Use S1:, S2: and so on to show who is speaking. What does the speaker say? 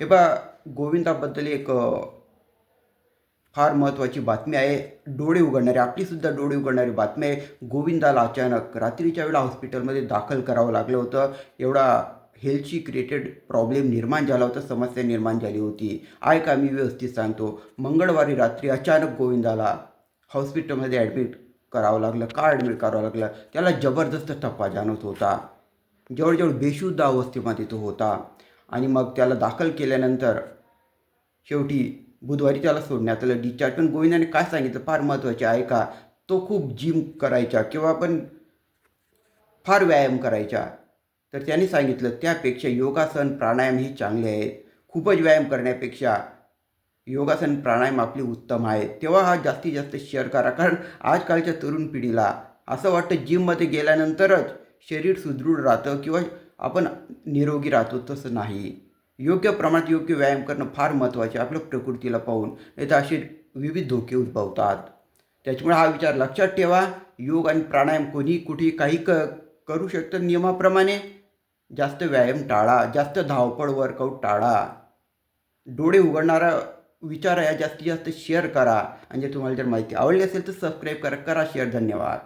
S1: हे बा गोविंदाबद्दल एक फार महत्त्वाची बातमी आहे. डोळे उघडणारी आपलीसुद्धा डोळे उघडणारी बातमी आहे. गोविंदाला अचानक रात्रीच्या वेळा हॉस्पिटलमध्ये दाखल करावं लागलं होतं. एवढा हेल्थची क्रिएटेड प्रॉब्लेम निर्माण झाला होता समस्या निर्माण झाली होती. ऐका का मी व्यवस्थित सांगतो? मंगळवारी रात्री अचानक गोविंदाला हॉस्पिटलमध्ये ॲडमिट करावं लागलं. का ॲडमिट करावं लागलं? त्याला जबरदस्त थप्पा जाणवत होता. जवळजवळ बेशुद्ध अवस्थेमध्ये तो होता. आणि मग त्याला दाखल केल्यानंतर शेवटी बुधवारी त्याला सोडण्यात आलं. डिस्चार्ज पण गोविंदाने काय सांगितलं? फार महत्त्वाचे आहे का? तो खूप जिम करायचा किंवा पण फार व्यायाम करायचा. तर त्याने सांगितलं त्यापेक्षा योगासन प्राणायाम हे चांगले आहेत. खूपच व्यायाम करण्यापेक्षा योगासन प्राणायाम आपले उत्तम आहे तेव्हा हा जास्तीत जास्त शेअर करा. कारण आजकालच्या तरुण पिढीला असं वाटतं जिममध्ये गेल्यानंतरच शरीर सुदृढ राहतं किंवा आपण निरोगी राहतो तसं नाही. योग्य प्रमाणात योग्य व्यायाम करणं फार महत्त्वाचे आपल्या प्रकृतीला पाहून. नाही तर असे विविध धोके उद्भवतात. त्याच्यामुळे हा विचार लक्षात ठेवा. योग आणि प्राणायाम कोणी कुठेही काही क करू शकतं नियमाप्रमाणे. जास्त व्यायाम टाळा. जास्त धावपळ वर्कआउट टाळा. डोळे उघडणारा विचार या जास्तीत जास्त शेअर करा. आणि जर तुम्हाला जर माहिती आवडली असेल तर सबस्क्राईब करा. करा शेअर. धन्यवाद.